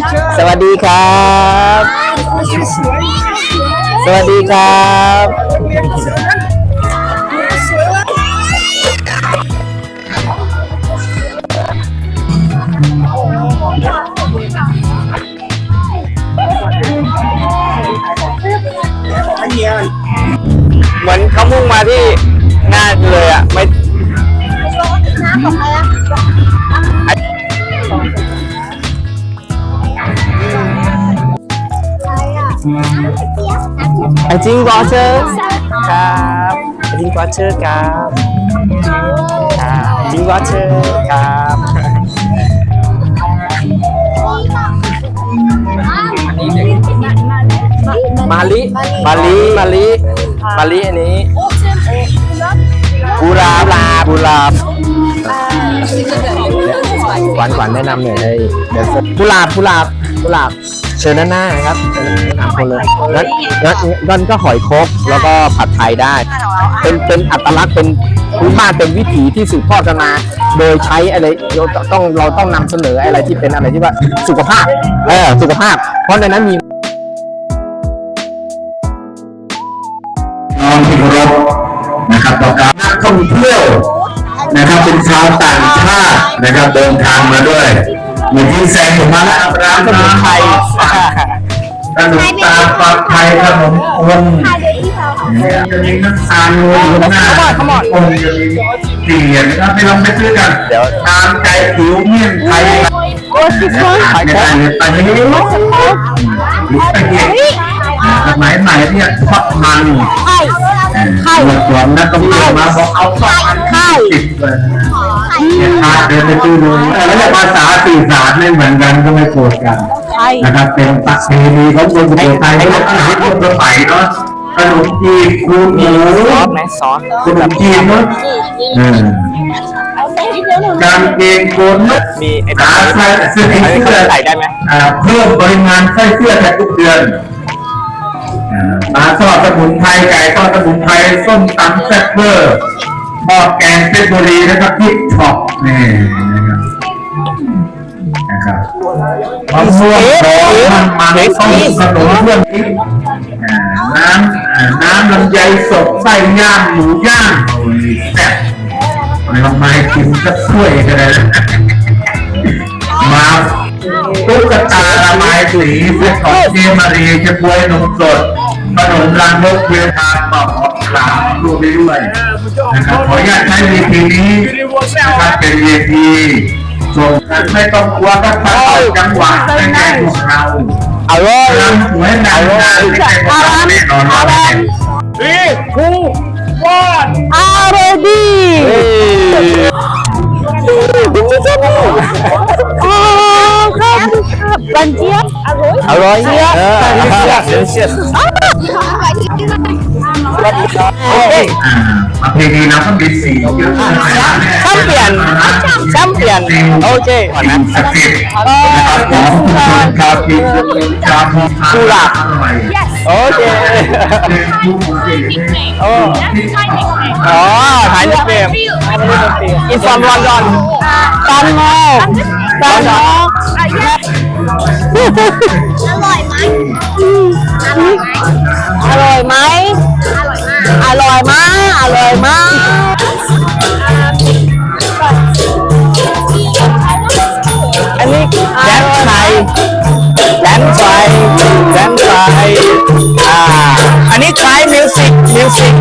ดีครับ สวัสดีครับ เหมือนเขามุ่งมาที่หน้าเลยอะไม่ I think water ครับ I think water ครับครับ I think water ครับมาลิมาลิมาลิมาลิอันนี้กุหลาบลาบกุหลาบหวานหวานแนะนำหน่อยให้เดี๋ยวกุหลาบกุหลาบกุหลาบ เชิญด้านหน้าครับเชิญสามคนเลยงั้นงั้นงั้นก็หอยครกแล้วก็ผัดไทยได้ เป็นเป็นอัตลักษณ์เป็นพื้นบ้านเป็นวิถีที่สืบทอดกันมา โดยใช้อะไรเราต้องเราต้องนำเสนออะไรที่เป็นอะไรที่ว่าสุขภาพเออสุขภาพ เพราะในนั้นมีน้องที่เคารพนะครับต่อการนักท่องเที่ยวนะครับเป็นชาวต่างชาตินะครับเดินทางมาด้วยเหมือนที่แซงผมมาแล้วร้านขนมไทย ขนมตาปลาไทยขนมคนจะมีน้ำตาลโรยอยู่หน้าคนจะมีเสียงนะครับไปลองไปซื้อกันเดี๋ยวตามใจผิวเมี่ยงไทย What is one? ไม่ได้เลยตอนนี้ไปเห็นสมัยใหม่เรียกฟักมันไข่ส่วนนักท่องเที่ยวมาบอกเอาฟักมันติดเลยเนี่ยพาเดินไปดูดูแล้วแต่ภาษาสื่อสารไม่เหมือนกันก็ไม่โกรธกัน นะครับเป็นประเพณีของคนสุโขทัยที่เราให้คนสมัยเนาะขนมจีบคูนหมูซอสไหมซอสขนมจีนเนาะเออการเกงโกนนกมีไอ้ขาใส่เสื้ออันนี้เสื้เขาอใส่ได้ไหมอ่าเพิ่มปริมาณไส้เสื้อแทนทุกเดือนอ่าปลาทอดสมุนไพรไก่ทอดสมุนไพรส้มตำแซ่บเวอร์ทอดแกงเพชรบุรีนะครับพริกช็อปนี่นะครับ นะครับมะม่วงดองมันมันต้มขนมเพื่อนพริกอ่าน้ำอ่าน้ำลำไยสดไส้ย่างหมูย่างโอ้ยแซ่บไม่ต้องมาให้กินสักถ้วยก็ได้นะมาตุ๊กตาละไม้สีเสื้อของเจมารีจะบวยนมสดขนมรังนกเวทานบอกออกกล่าวดูไปด้วยนะครับขออนุญาตใช้เวทีนี้นะครับเป็นเวที ส่งกันไม่ต้องกลัวก็ตัดต่อจังหวะไม่ใช่พวกเราอร่อยรำสวยนานนานไม่ใช่พวกเราแน่นอนว่าเป็น already คุณจะจะนี่อ๋อครับบันเจี๊ยบอร่อยอร่อยเจี๊ยบเออเชียบโอเคอ่าประเพณีเราก็มีสีเย อะมากแชมเปี้ยนแชมเปี้ยนโอเคก่อนนะศักดิ์สิทธิ์นะครับของชุมชนชาวพีชาวพีกุหลาบอร่อยโอเคเป็นผู้ที่โอ้อ๋อถ่ายรูปเฟรมอินฟอร์มลอนดอนตันโมตันโม อร่อยไหมอร่อยไหมอร่อยมาก อร่อยมากอันนี้แดนไทยแดนไทยแดนไทยอ่า อันนี้ไทยมิวสิกมิวสิก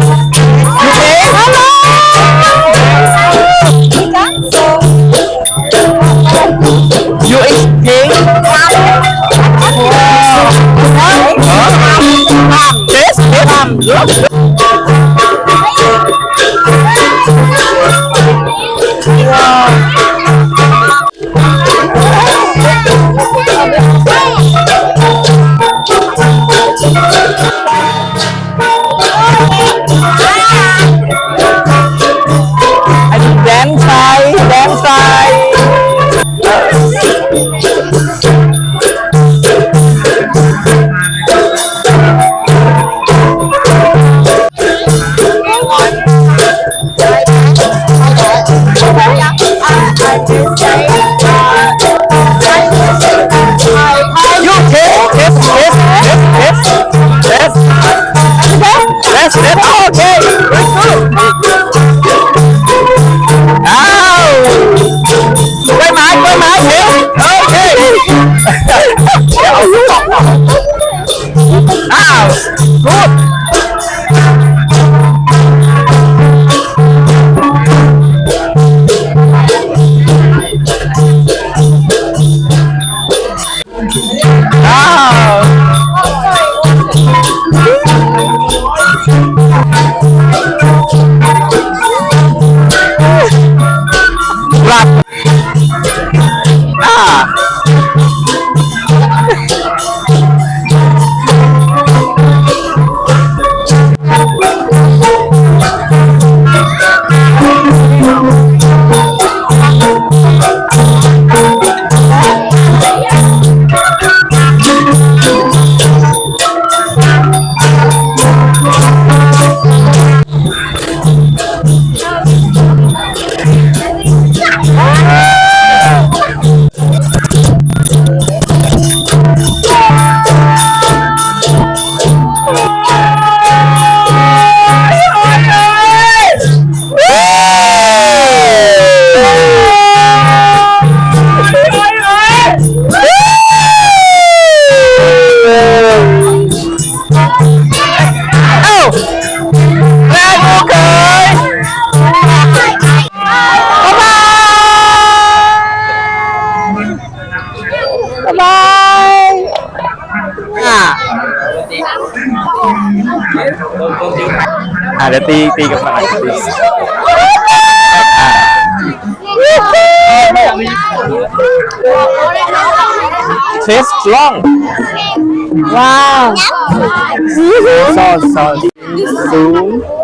บ๊ายบายบ๊ายบายอะอะเดี๋ยวตีตีกับมันตีเทสลอง ว้าวซอซอซูม Wait, okay,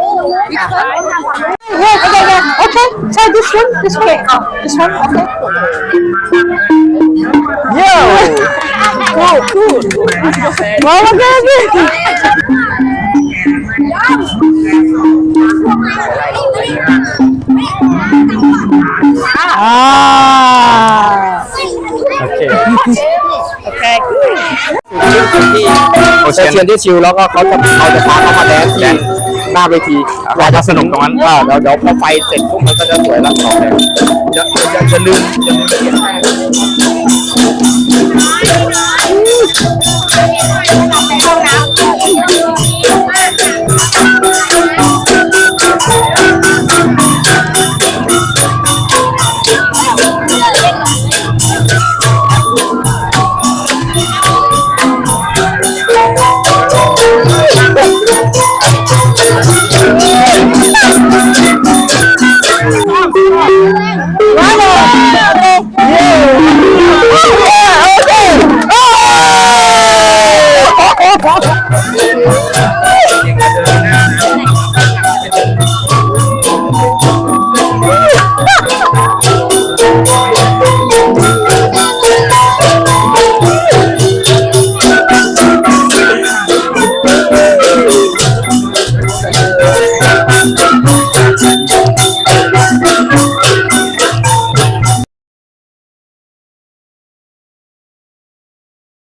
yeah, okay. So this one, this one, this one, okay. เย้ Cool, cool. Well, okay, okay. Ah. โอเค โอเคโอเชียนที่ชิวแล้วก็เขาจะเขาจะพาเขามาแดนที่ หน้าเวทีอยากจะสนุกตรงนั้นอ่าเดี๋ยวเดี๋ยวพอไฟเสร็จปุ๊บมันก็จะสวยแล้วต่อเลยอย่าอย่าอย่าลืมอย่าลืมไปเก็บแป้ง